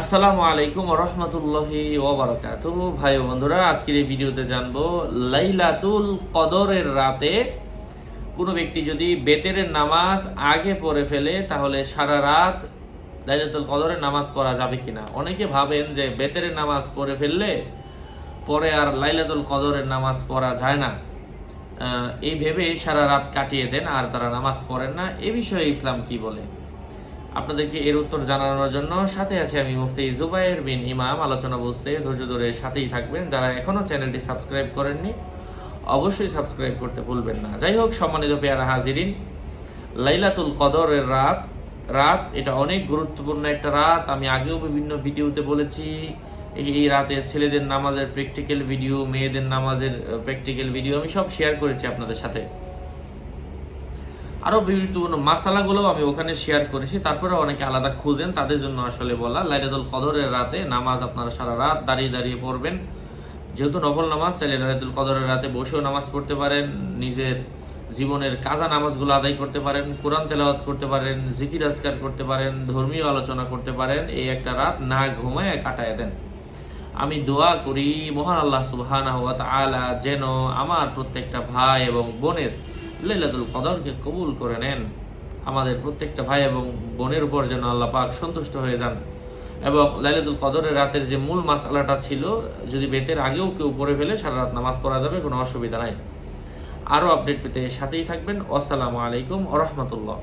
আসসালামু আলাইকুম রহমতুল্লাহি ওবরাকাত। ভাই বন্ধুরা, আজকের এই ভিডিওতে জানব, লাইলাতুল কদরের রাতে কোনো ব্যক্তি যদি বেতের নামাজ আগে পড়ে ফেলে, তাহলে সারা রাত লাইলাতুল কদরের নামাজ পড়া যাবে কিনা? অনেকে ভাবেন যে বেতের নামাজ পড়ে ফেললে পরে আর লাইলাতুল কদরের নামাজ পড়া যায় না। এই ভেবে সারা রাত কাটিয়ে দেন, আর তারা নামাজ পড়েন না। এ বিষয়ে ইসলাম কি বলে? আপনাদেরকে এর উত্তর জানানোর জন্য সাথে আছি আমি মুফতি জুবাইর বিন ইমাম। আলোচনা বুঝতে ধৈর্য ধরে সাথেই থাকবেন। যারা এখনও চ্যানেলটি সাবস্ক্রাইব করেননি, অবশ্যই সাবস্ক্রাইব করতে ভুলবেন না। যাই হোক, সম্মানিত পেয়ারা হাজিরিন, লাইলাতুল কদরের রাত। রাত, এটা অনেক গুরুত্বপূর্ণ একটা রাত। আমি আগেও বিভিন্ন ভিডিওতে বলেছি, এই রাতে ছেলেদের নামাজের প্র্যাকটিক্যাল ভিডিও মেয়েদের নামাজের প্র্যাকটিক্যাল ভিডিও আমি সব শেয়ার করেছি আপনাদের সাথে। আরও বিভিন্ন মাসালাগুলো আমি ওখানে শেয়ার করেছি। তারপরে অনেকে আলাদা খুঁজেন, তাদের জন্য আসলে বলা, লাইলাতুল কদরের রাতে নামাজ আপনারা সারা রাত দাঁড়িয়ে দাঁড়িয়ে পড়বেন। যেহেতু নফল নামাজ, চাইলে লাইলাতুল কদরের রাতে বসেও নামাজ পড়তে পারেন, নিজের জীবনের কাজা নামাজগুলো আদায় করতে পারেন, কোরআন তেলাওয়াত করতে পারেন, জিকির আজকার করতে পারেন, ধর্মীয় আলোচনা করতে পারেন, এই একটা রাত না ঘুমায় কাটায় দেন। আমি দোয়া করি, মহান আল্লাহ তাআলা যেন আমার প্রত্যেকটা ভাই এবং বোনের লাইলাতুল কদরকে কবুল করে নেন। আমাদের প্রত্যেকটা ভাই এবং বোনের উপর যেন আল্লাহ পাক সন্তুষ্ট হয়ে যান। এবং লাইলাতুল কদরের রাতের যে মূল মাসালাটা ছিল, যদি বেতের আগেও কেউ পড়ে ফেলে, সারা রাত নামাজ পড়া যাবে, কোনো অসুবিধা নাই। আরও আপডেট পেতে সাথেই থাকবেন। আসসালামু আলাইকুম রহমতুল্লাহ।